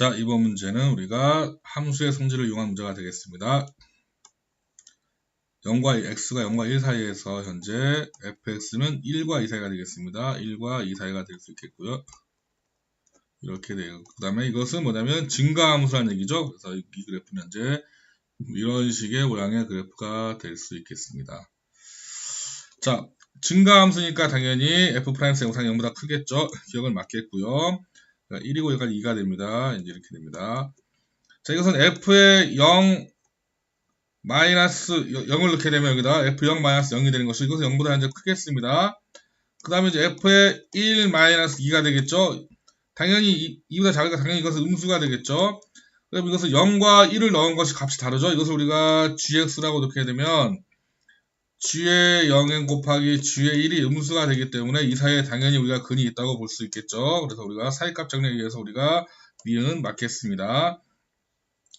자, 이번 문제는 우리가 함수의 성질을 이용한 문제가 되겠습니다. 0과 x가 0과 1 사이에서 현재 fx는 1과 2 사이가 되겠습니다. 1과 2 사이가 될 수 있겠고요. 이렇게 돼요. 그 다음에 이것은 뭐냐면 증가함수라는 얘기죠. 그래서 이 그래프는 현재 이런 식의 모양의 그래프가 될 수 있겠습니다. 자, 증가함수니까 당연히 f'의 영상이 0보다 크겠죠. 기억을 맞겠고요. 1이고 여기까지 2가 됩니다. 이제 이렇게 됩니다. 자, 이것은 f의 0 마이너스 0을 넣게 되면 여기다 f0 마이너스 0이 되는 것이 이것은 0보다 현재 크겠습니다. 그 다음에 이제 f의 1 마이너스 2가 되겠죠. 당연히 2보다 작으니까 당연히 이것은 음수가 되겠죠. 그럼 이것을 0과 1을 넣은 것이 값이 다르죠. 이것을 우리가 gx라고 넣게 되면 g의 0n 곱하기 g의 1이 음수가 되기 때문에 이 사이에 당연히 우리가 근이 있다고 볼 수 있겠죠. 그래서 우리가 사이값 정리에 의해서 우리가 니은 맞겠습니다.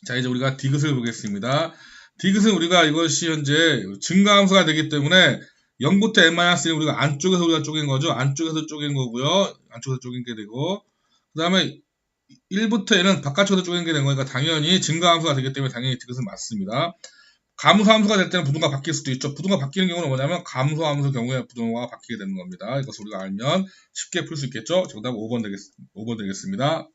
자 이제 우리가 디귿을 보겠습니다. 디귿은 우리가 이것이 현재 증가함수가 되기 때문에 0부터 n-1은 우리가 안쪽에서 우리가 쪼갠 거죠. 안쪽에서 쪼갠 거고요. 안쪽에서 쪼갠 게 되고 그 다음에 1부터 n은 바깥쪽에서 쪼갠 게 된 거니까 당연히 증가함수가 되기 때문에 당연히 디귿은 맞습니다. 감소함수가 될 때는 부등가 바뀔 수도 있죠. 부등가 바뀌는 경우는 뭐냐면 감소함수 경우에 부등가가 바뀌게 되는 겁니다. 이것을 우리가 알면 쉽게 풀 수 있겠죠. 정답 5번 되겠, 5번 되겠습니다.